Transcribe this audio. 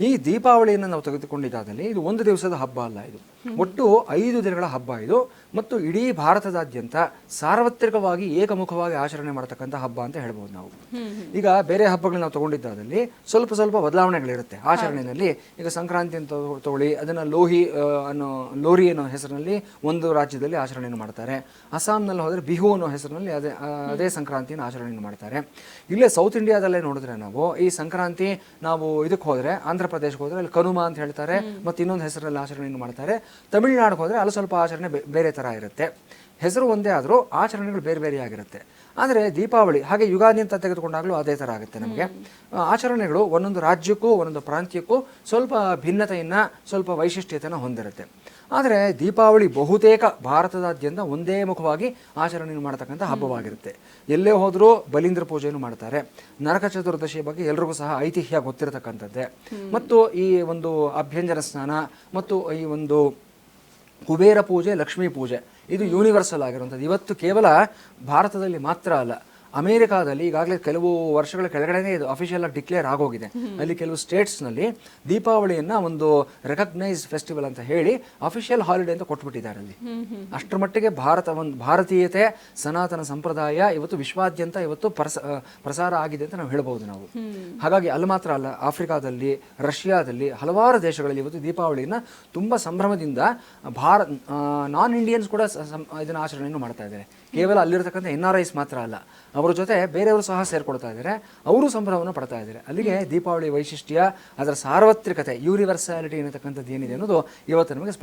ಈ ದೀಪಾವಳಿಯನ್ನು ನಾವು ತೆಗೆದುಕೊಂಡಿದ್ದಾದಲ್ಲಿ ಇದು ಒಂದು ದಿವಸದ ಹಬ್ಬ ಅಲ್ಲ ಇದು. ಒಟ್ಟು ಐದು ದಿನಗಳ ಹಬ್ಬ ಇದು. ಮತ್ತು ಇಡೀ ಭಾರತದಾದ್ಯಂತ ಸಾರ್ವತ್ರಿಕವಾಗಿ ಏಕಮುಖವಾಗಿ ಆಚರಣೆ ಮಾಡತಕ್ಕಂಥ ಹಬ್ಬ ಅಂತ ಹೇಳ್ಬೋದು ನಾವು. ಈಗ ಬೇರೆ ಹಬ್ಬಗಳನ್ನ ನಾವು ತಗೊಂಡಿದ್ದಾದಲ್ಲಿ ಸ್ವಲ್ಪ ಸ್ವಲ್ಪ ಬದಲಾವಣೆಗಳಿರುತ್ತೆ. ಆಚರಣೆಯಲ್ಲಿ ಈಗ ಸಂಕ್ರಾಂತಿ ಅಂತ ತಗೊ- ತಗೊಳ್ಳಿ ಅದನ್ನ ಲೋಹಿ ಅನ್ನೋ ಲೋರಿ ಅನ್ನೋ ಹೆಸರಿನಲ್ಲಿ ಒಂದು ರಾಜ್ಯದಲ್ಲಿ ಆಚರಣೆಯನ್ನು ಮಾಡ್ತಾರೆ. ಅಸ್ಸಾಂನಲ್ಲಿ ಹೋದರೆ ಬಿಹು ಅನ್ನೋ ಹೆಸರಿನಲ್ಲಿ ಅದೇ ಅದೇ ಸಂಕ್ರಾಂತಿಯನ್ನು ಆಚರಣೆಯನ್ನು ಮಾಡ್ತಾರೆ. ಇಲ್ಲೇ ಸೌತ್ ಇಂಡಿಯಾದಲ್ಲೇ ನೋಡಿದ್ರೆ ನಾವು ಈ ಸಂಕ್ರಾಂತಿ ನಾವು ಇದಕ್ಕೆ ಹೋದ್ರೆ ಆಂಧ್ರ ಪ್ರದೇಶಕ್ಕೆ ಹೋದ್ರೆ ಅಲ್ಲಿ ಕನುಮ ಅಂತ ಹೇಳ್ತಾರೆ. ಮತ್ತು ಇನ್ನೊಂದು ಹೆಸರಲ್ಲಿ ಆಚರಣೆಯನ್ನು ಮಾಡ್ತಾರೆ. ತಮಿಳುನಾಡಿಗೆ ಹೋದರೆ ಅಲ್ಲಿ ಸ್ವಲ್ಪ ಆಚರಣೆ ಬೇರೆ ಥರ ಇರುತ್ತೆ. ಹೆಸರು ಒಂದೇ ಆದರೂ ಆಚರಣೆಗಳು ಬೇರೆ ಬೇರೆ ಆಗಿರುತ್ತೆ. ಆದರೆ ದೀಪಾವಳಿ ಹಾಗೆ ಯುಗಾದಿ ಅಂತ ತೆಗೆದುಕೊಂಡಾಗಲೂ ಅದೇ ಥರ ಆಗುತ್ತೆ ನಮಗೆ. ಆಚರಣೆಗಳು ಒಂದೊಂದು ರಾಜ್ಯಕ್ಕೂ ಒಂದೊಂದು ಪ್ರಾಂತ್ಯಕ್ಕೂ ಸ್ವಲ್ಪ ಭಿನ್ನತೆಯನ್ನು ಸ್ವಲ್ಪ ವೈಶಿಷ್ಟ್ಯತೆಯನ್ನು ಹೊಂದಿರುತ್ತೆ. ಆದರೆ ದೀಪಾವಳಿ ಬಹುತೇಕ ಭಾರತದಾದ್ಯಂತ ಒಂದೇ ಮುಖವಾಗಿ ಆಚರಣೆಯನ್ನು ಮಾಡತಕ್ಕಂಥ ಹಬ್ಬವಾಗಿರುತ್ತೆ. ಎಲ್ಲೇ ಹೋದರೂ ಬಲೀಂದ್ರ ಪೂಜೆಯನ್ನು ಮಾಡ್ತಾರೆ. ನರಕ ಚತುರ್ದಶಿಯ ಬಗ್ಗೆ ಎಲ್ರಿಗೂ ಸಹ ಐತಿಹ್ಯ ಗೊತ್ತಿರತಕ್ಕಂಥದ್ದೇ. ಮತ್ತು ಈ ಒಂದು ಅಭ್ಯಂಜನ ಸ್ನಾನ ಮತ್ತು ಈ ಒಂದು ಕುಬೇರ ಪೂಜೆ ಲಕ್ಷ್ಮೀ ಪೂಜೆ. ಇದು ಯೂನಿವರ್ಸಲ್ ಆಗಿರುವಂಥದ್ದು. ಇವತ್ತು ಕೇವಲ ಭಾರತದಲ್ಲಿ ಮಾತ್ರ ಅಲ್ಲ. ಅಮೇರಿಕಾದಲ್ಲಿ ಈಗಾಗಲೇ ಕೆಲವು ವರ್ಷಗಳ ಕೆಳಗಡೆನೇ ಇದು ಅಫಿಷಿಯಲ್ ಆಗಿ ಡಿಕ್ಲೇರ್ ಆಗೋಗಿದೆ. ಅಲ್ಲಿ ಕೆಲವು ಸ್ಟೇಟ್ಸ್ನಲ್ಲಿ ದೀಪಾವಳಿಯನ್ನ ಒಂದು ರೆಕಗ್ನೈಸ್ ಫೆಸ್ಟಿವಲ್ ಅಂತ ಹೇಳಿ ಅಫಿಷಿಯಲ್ ಹಾಲಿಡೇ ಅಂತ ಕೊಟ್ಬಿಟ್ಟಿದ್ದಾರೆ ಅಲ್ಲಿ. ಅಷ್ಟರ ಮಟ್ಟಿಗೆ ಭಾರತ ಒಂದು ಭಾರತೀಯತೆ ಸನಾತನ ಸಂಪ್ರದಾಯ ಇವತ್ತು ವಿಶ್ವಾದ್ಯಂತ ಇವತ್ತು ಪ್ರಸ ಪ್ರಸಾರ ಆಗಿದೆ ಅಂತ ನಾವು ಹೇಳ್ಬೋದು ನಾವು. ಹಾಗಾಗಿ ಅಲ್ಲಿ ಮಾತ್ರ ಅಲ್ಲ ಆಫ್ರಿಕಾದಲ್ಲಿ ರಷ್ಯಾದಲ್ಲಿ ಹಲವಾರು ದೇಶಗಳಲ್ಲಿ ಇವತ್ತು ದೀಪಾವಳಿನ ತುಂಬ ಸಂಭ್ರಮದಿಂದ ಭಾರ ನಾನ್ ಇಂಡಿಯನ್ಸ್ ಕೂಡ ಇದನ್ನ ಆಚರಣೆಯನ್ನು ಮಾಡ್ತಾ ಇದ್ದಾರೆ. ಕೇವಲ ಅಲ್ಲಿರತಕ್ಕಂಥ ಎನ್ ಆರ್ ಐಸ್ ಮಾತ್ರ ಅಲ್ಲ. ಅವರ ಜೊತೆ ಬೇರೆಯವರು ಸಹ ಸೇರ್ಕೊಳ್ತಾ ಇದ್ದಾರೆ. ಅವರು ಸಂಭ್ರಮವನ್ನು ಪಡ್ತಾ ಇದ್ದಾರೆ. ಅಲ್ಲಿಗೆ ದೀಪಾವಳಿ ವೈಶಿಷ್ಟ್ಯ, ಅದರ ಸಾರ್ವತ್ರಿಕತೆ ಯೂನಿವರ್ಸಾಲಿಟಿ ಅನ್ನತಕ್ಕಂಥದ್ದು ಏನಿದೆ ಅನ್ನೋದು ಇವತ್ತು ನಮಗೆ